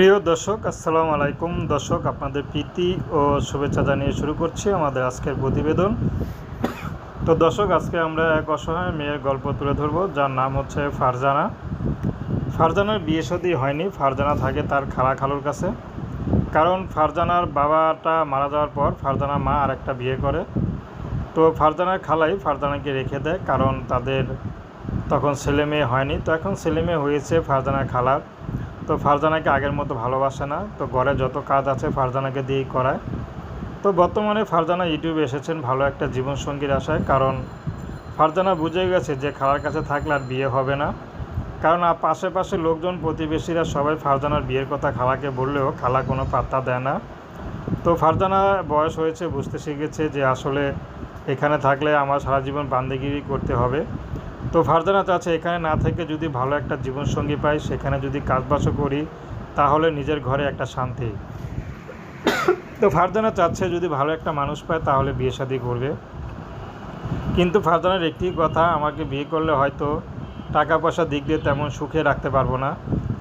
প্রিয় দর্শক, আসসালামু আলাইকুম। দর্শক, আপনাদের প্রীতি ও শুভেচ্ছা জানিয়ে শুরু করছি আমাদের আজকের প্রতিবেদন। তো দর্শক, আজকে আমরা এক অসহায় মেয়ের গল্প তুলে ধরবো, যার নাম হচ্ছে ফারজানা। ফারজানার বিয়ে শাদী হয়নি, ফারজানা থাকে তার খালা খালুর কাছে। কারণ ফারজানার বাবাটা মারা যাওয়ার পর ফারজানা মা আরেকটা বিয়ে করে। তো ফারজানার খালাই ফারজানাকে রেখে দেয়, কারণ তাদের তখন ছেলে মেয়ে হয়নি। তো এখন ছেলে মেয়ে হয়েছে ফারজানার খালার। তো ফারজানাকে আগের মতো ভালোবাসে না, তো ঘরে যত কাজ আছে ফারজানাকে দিয়েই করায়। তো বর্তমানে ফারজানা ইউটিউবে এসেছেন ভালো একটা জীবনসঙ্গীর আশায়, কারণ ফারজানা বুঝে গেছে যে খালার কাছে থাকলে আর বিয়ে হবে না। কারণ আশেপাশে লোকজন, প্রতিবেশীরা সবাই ফারজানার বিয়ের কথা খালাকে বললেও খালা কোনো পাত্তা দেয় না। তো ফারজানা বয়স হয়েছে, বুঝতে শিখেছে যে আসলে এখানে থাকলে আমার সারা জীবন বান্দিগিরি করতে হবে। তো ফারজানা চাচ্ছে এখানে না থেকে যদি ভালো একটা জীবনসঙ্গী পাই, সেখানে যদি কাজবাসও করি, তাহলে নিজের ঘরে একটা শান্তি। তো ফারজানা চাচ্ছে যদি ভালো একটা মানুষ পায়, তাহলে বিয়ে শাদী করবে। কিন্তু ফারজানার একটি কথা, আমাকে বিয়ে করলে হয়তো টাকা পয়সা দিক দিয়ে তেমন সুখে রাখতে পারব না।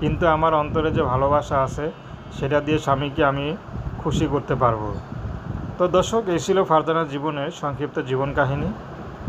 কিন্তু আমার অন্তরে যে ভালোবাসা আছে, সেটা দিয়ে স্বামীকে আমি খুশি করতে পারব। তো দর্শক, এই ছিল ফারজানার জীবনের সংক্ষিপ্ত জীবন কাহিনী।